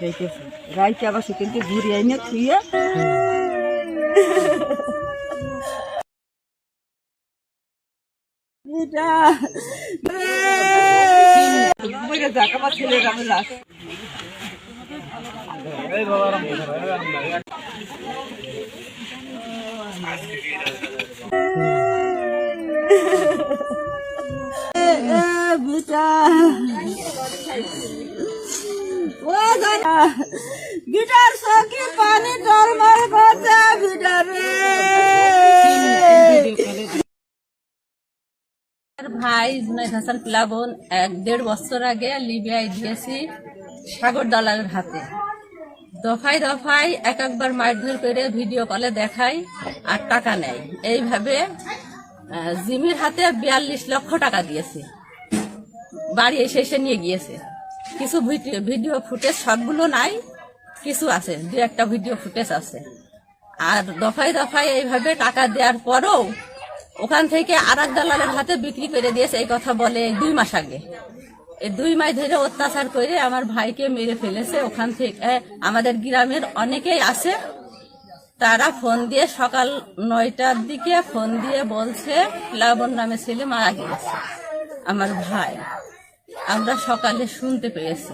দেখেছি। রাইতে আবার সে কিন্তু ঘুরে আইনে থুইয়া ছেলের ভাই জুনাইদ হাসান প্লাবন এক দেড় বছর আগে লিবিয়ায় দিয়েছি সাগর দালালের হাতে দফায় দফায় এক একবার মারধর করে ভিডিও কলে দেখাই আর টাকা নেয় এইভাবে জিমির হাতে বিয়াল্লিশ লক্ষ টাকা দিয়েছে বাড়ি এসে এসে নিয়ে গিয়েছে। কিছু ভিডিও ফুটেজ সবগুলো নাই, কিছু আছে, দু একটা ভিডিও ফুটেজ আছে। আর দফায় দফায় এইভাবে টাকা দেওয়ার পরও ওখান থেকে আর এক দালালের হাতে বিক্রি করে দিয়েছে, এই কথা বলে দুই মাস আগে। এই দুই মাস ধরে অত্যাচার করে আমার ভাইকে মেরে ফেলেছে। ওখান থেকে আমাদের গ্রামের অনেকেই আছে, তারা ফোন দিয়ে সকাল নয়টার দিকে ফোন দিয়ে বলছে প্লাবন নামে ছেলে মারা গিয়েছে। আমার ভাই। আমরা সকালে শুনতে পেয়েছি।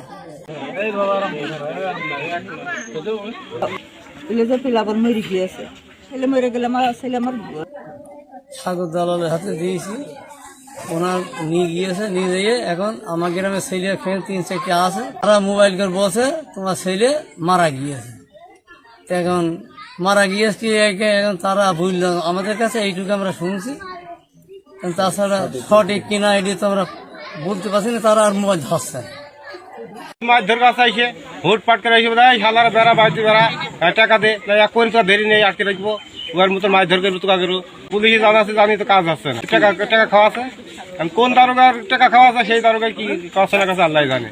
পিলাবন মরে গিয়েছে। ছেলে মরে গেলে আমার ছেলে আমার সাগর দালালের হাতে দিয়েছি। ওনার নিয়ে গিয়েছে নিয়ে গিয়ে এখন আমার গ্রামের ছেলে ফ্রেন্ড তিন চারটে আছে। তারা মোবাইল করে বসে তোমার ছেলে মারা গিয়েছে। তো এখন মারা গিয়েছে কি এখন তারা বুঝল আমাদের কাছে এইটুকু আমরা শুনছি। তাছাড়া সঠিক কিনা আইডি তো আমরা বলতে পারছি না, তারা আর মোবাইল ধরছে। মাছ করে দেরি নেই আটকে রাখব। মতো মাছ তো পুলিশে জানা আছে, জানি তো কাজ টাকা টাকা কোন টাকা খাওয়া আছে, সেই কি জানে।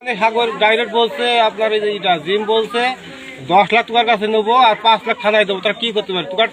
মানে সাগর ডাইরেক্ট বলছে, আপনার এই যে এটা জিম বলছে, দশ লাখ টাকার কাছে নেব আর পাঁচ লাখ থানায় দেবো, তারা কি করতে পারে? তোমার